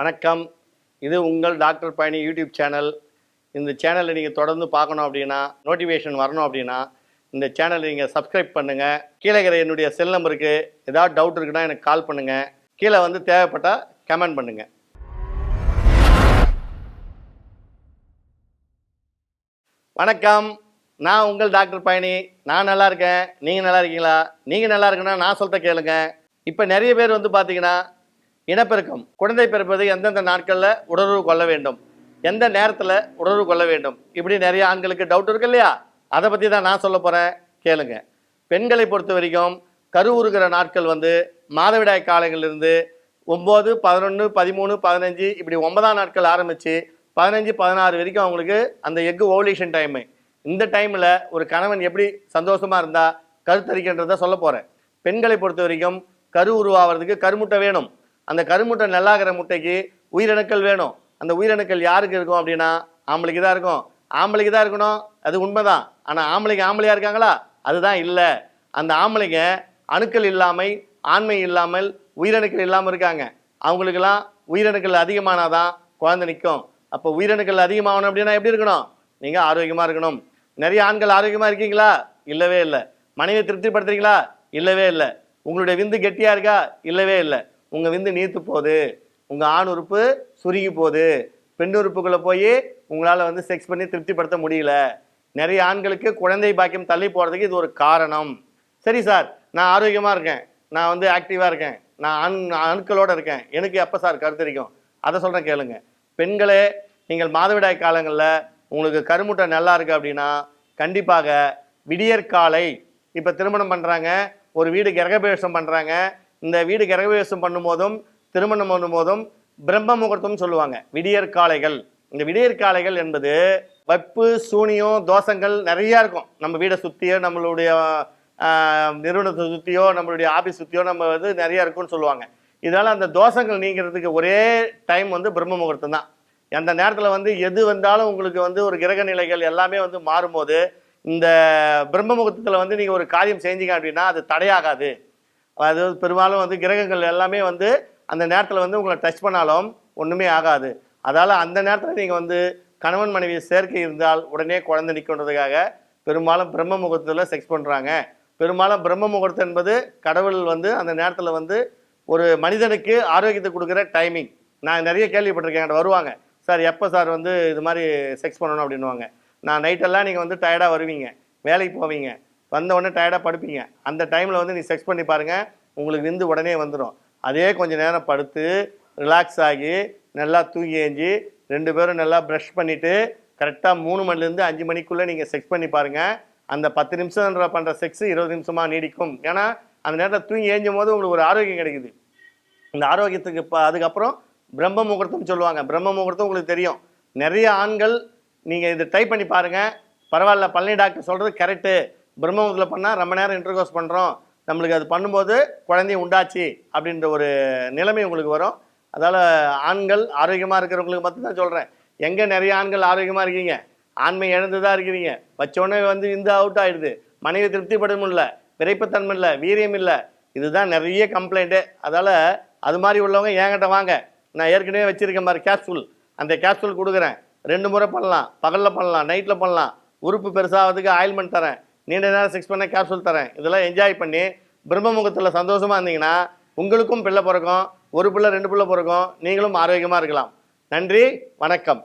வணக்கம். இது உங்கள் டாக்டர் பயணி யூடியூப் சேனல். இந்த சேனலை நீங்கள் தொடர்ந்து பார்க்கணும் அப்படின்னா நோட்டிஃபிகேஷன் வரணும் அப்படின்னா இந்த சேனலை நீங்கள் சப்ஸ்கிரைப் பண்ணுங்கள் கீழே இருக்கிற என்னுடைய செல் நம்பருக்கு ஏதாவது டவுட் இருக்குன்னா எனக்கு கால் பண்ணுங்கள் கீழே வந்து தேவைப்பட்டால் கமெண்ட் பண்ணுங்கள் வணக்கம். நான் உங்கள் டாக்டர் பயணி நான் நல்லா இருக்கேன். நீங்கள் நல்லா இருக்கீங்களா? நீங்கள் நல்லா இருக்குன்னா நான் சொல்கிறத கேளுங்க. இப்போ நிறைய பேர் வந்து பார்த்தீங்கன்னா இனப்பெருக்கம். குழந்தை பிறப்பது எந்தெந்த நாட்களில் உடலுறவு கொள்ள வேண்டும்? எந்த நேரத்தில் உடலுறவு கொள்ள வேண்டும்? இப்படி நிறைய ஆண்களுக்கு டவுட் இருக்கு இல்லையா? அதை பற்றி தான் நான் சொல்ல போகிறேன் கேளுங்க. பெண்களை பொறுத்த வரைக்கும் கரு உருகிற நாட்கள் வந்து மாதவிடாய் காலங்களிலிருந்து ஒம்பது பதினொன்று பதிமூணு பதினஞ்சு இப்படி ஒன்பதாம் நாட்கள் ஆரம்பித்து பதினஞ்சு பதினாறு வரைக்கும் அவங்களுக்கு அந்த எக்கு ஓவலேஷன் டைமு இந்த டைமில் ஒரு கணவன் எப்படி சந்தோஷமாக இருந்தால் கருத்தரிக்கின்றத சொல்ல போகிறேன் பெண்களை பொறுத்த வரைக்கும் கரு உருவாகிறதுக்கு கருமுட்டை வேணும். அந்த கருமுட்டை நல்லாகிற முட்டைக்கு உயிரணுக்கள் வேணும். அந்த உயிரணுக்கள் யாருக்கு இருக்கும் அப்படின்னா ஆம்பளைக்கு தான் இருக்கும். ஆம்பளைக்கு தான் இருக்கணும் அது உண்மைதான். ஆனால் ஆம்பளைக்கு ஆம்பளையாக இருக்காங்களா? அதுதான் இல்லை. அந்த ஆம்பளைங்க அணுக்கள் இல்லாமல் ஆண்மை இல்லாமல் உயிரணுக்கள் இல்லாமல் இருக்காங்க. அவங்களுக்கெல்லாம் உயிரணுக்கள் அதிகமானாதான் குழந்தை நிற்கும். அப்போ உயிரணுக்கள் அதிகமாகணும் அப்படின்னா எப்படி இருக்கணும்? நீங்கள் ஆரோக்கியமாக இருக்கணும். நிறைய ஆண்கள் ஆரோக்கியமாக இருக்கீங்களா? இல்லவே இல்லை. மனைவியை திருப்திப்படுத்துறீங்களா? இல்லவே இல்லை. உங்களுடைய விந்து கெட்டியாக இருக்கா? இல்லவே இல்லை. உங்கள் விந்து நீர்த்து போகுது. உங்கள் ஆண் உறுப்பு சுருகி போகுது. பெண் உறுப்புக்குள்ளே போய் உங்களால் வந்து செக்ஸ் பண்ணி திருப்திப்படுத்த முடியல. நிறைய ஆண்களுக்கு குழந்தை பாக்கியம் தள்ளி போகிறதுக்கு இது ஒரு காரணம். சரி சார் நான் ஆரோக்கியமாக இருக்கேன். நான் வந்து ஆக்டிவாக இருக்கேன். நான் அண் அணுக்களோடு இருக்கேன். எனக்கு எப்போ சார் கருத்தரிக்கும் அதை சொல்கிறேன் கேளுங்க. பெண்களே நீங்கள் மாதவிடாய் காலங்களில் உங்களுக்கு கருமுட்டை நல்லா இருக்குது அப்படின்னா கண்டிப்பாக விடியற்காலை இப்போ திருமணம் பண்ணுறாங்க ஒரு வீடு கிரகபிரவேசம் பண்ணுறாங்க இந்த வீடு கிரகவேசம் பண்ணும்போதும் திருமணம் பண்ணும்போதும் பிரம்ம முகூர்த்தம்னு சொல்லுவாங்க. விடியற்காலைகள் இந்த விடியற்காலைகள் என்பது வப்பு சூனியம் தோஷங்கள் நிறையா இருக்கும். நம்ம வீடை சுற்றியோ நம்மளுடைய நிறுவனத்தை சுற்றியோ நம்மளுடைய ஆஃபீஸ் சுற்றியோ நம்ம வந்து நிறையா இருக்கும்னு சொல்லுவாங்க. இதனால் அந்த தோஷங்கள் நீங்கிறதுக்கு ஒரே டைம் வந்து பிரம்ம முகூர்த்தம் தான். அந்த நேரத்தில் வந்து எது வந்தாலும் உங்களுக்கு வந்து ஒரு கிரக நிலைகள் எல்லாமே வந்து மாறும்போது இந்த பிரம்ம முகூர்த்தத்தில் வந்து நீங்கள் ஒரு காரியம் செஞ்சீங்க அப்படின்னா அது தடையாகாது. அது பெரும்பாலும் வந்து கிரகங்கள் எல்லாமே வந்து அந்த நேரத்தில் வந்து உங்களை டச் பண்ணாலும் ஒன்றுமே ஆகாது. அதால் அந்த நேரத்தில் நீங்கள் வந்து கணவன் மனைவி சேர்க்கை இருந்தால் உடனே குழந்தை நிற்கன்றதுக்காக பெரும்பாலும் பிரம்ம முகூர்த்தத்தில் செக்ஸ் பண்ணுறாங்க பெரும்பாலும் பிரம்ம முகூர்த்தம் என்பது கடவுள் வந்து அந்த நேரத்தில் வந்து ஒரு மனிதனுக்கு ஆரோக்கியத்தை கொடுக்குற டைமிங் நான் நிறைய கேள்விப்பட்டிருக்கேன் என்கிட்ட வருவாங்க. சார் எப்போ சார் வந்து இது மாதிரி செக்ஸ் பண்ணணும்? அப்படின்னுவாங்க. நான் நைட்டெல்லாம் நீங்கள் வந்து டயர்டாக வருவீங்க. வேலைக்கு போவீங்க. வந்த உடனே டயர்டாக படுப்பீங்க. அந்த டைமில் வந்து நீ செக்ஸ் பண்ணி பாருங்கள் உங்களுக்கு விந்து உடனே வந்துடும் அதே கொஞ்சம் நேரம் படுத்து ரிலாக்ஸ் ஆகி நல்லா தூங்கி ஏஞ்சி ரெண்டு பேரும் நல்லா ப்ரஷ் பண்ணிவிட்டு கரெக்டாக மூணு மணிலேருந்து அஞ்சு மணிக்குள்ளே நீங்கள் செக்ஸ் பண்ணி பாருங்கள் அந்த பத்து நிமிஷம் பண்ணுற செக்ஸ் இருபது நிமிஷமாக நீடிக்கும். ஏன்னா அந்த நேரத்தில் தூங்கி ஏஞ்சும் போது உங்களுக்கு ஒரு ஆரோக்கியம் கிடைக்குது. இந்த ஆரோக்கியத்துக்கு இப்போ அதுக்கப்புறம் பிரம்ம முகூர்த்தம் சொல்லுவாங்க. பிரம்ம முகூர்த்தம் உங்களுக்கு தெரியும். நிறைய ஆண்கள் நீங்கள் இதை ட்ரை பண்ணி பாருங்கள் பரவாயில்ல பழனி டாக்டர் சொல்கிறது கரெக்டு பிரம்ம பண்ணால் ரொம்ப நேரம் இன்டர்கோஸ் பண்ணுறோம் நம்மளுக்கு அது பண்ணும்போது குழந்தைய உண்டாச்சு அப்படின்ற ஒரு நிலைமை உங்களுக்கு வரும். அதால் ஆண்கள் ஆரோக்கியமாக இருக்கிறவங்களுக்கு மட்டும் தான் சொல்கிறேன் எங்கே நிறைய ஆண்கள் ஆரோக்கியமாக இருக்கீங்க? ஆண்மை இழந்து தான் இருக்கிறீங்க. வச்சோடனே வந்து இந்த அவுட் ஆகிடுது மனைவி திருப்திப்பட முடியல விரைப்புத்தன்மை இல்லை. வீரியம் இல்லை. இதுதான் நிறைய கம்ப்ளைண்ட்டு அதால் அது மாதிரி உள்ளவங்க என்கிட்ட வாங்க. நான் ஏற்கனவே வச்சுருக்கேன் மாதிரி கேப்சூல் அந்த கேப்சூல் கொடுக்குறேன். ரெண்டு முறை பண்ணலாம். பகலில் பண்ணலாம். நைட்டில் பண்ணலாம். உறுப்பு பெருசாகிறதுக்கு ஆயில்மெண்ட் தரேன். நீண்ட நேரம் சிக்ஸ் பண்ண கேப்சூல் தரேன். இதெல்லாம் என்ஜாய் பண்ணி பிரம்மமுகத்தில் சந்தோஷமாக இருந்தீங்கன்னா உங்களுக்கும் பிள்ளை பிறக்கும் ஒரு பிள்ளை ரெண்டு பிள்ளை பிறக்கும் நீங்களும் ஆரோக்கியமாக இருக்கலாம். நன்றி வணக்கம்.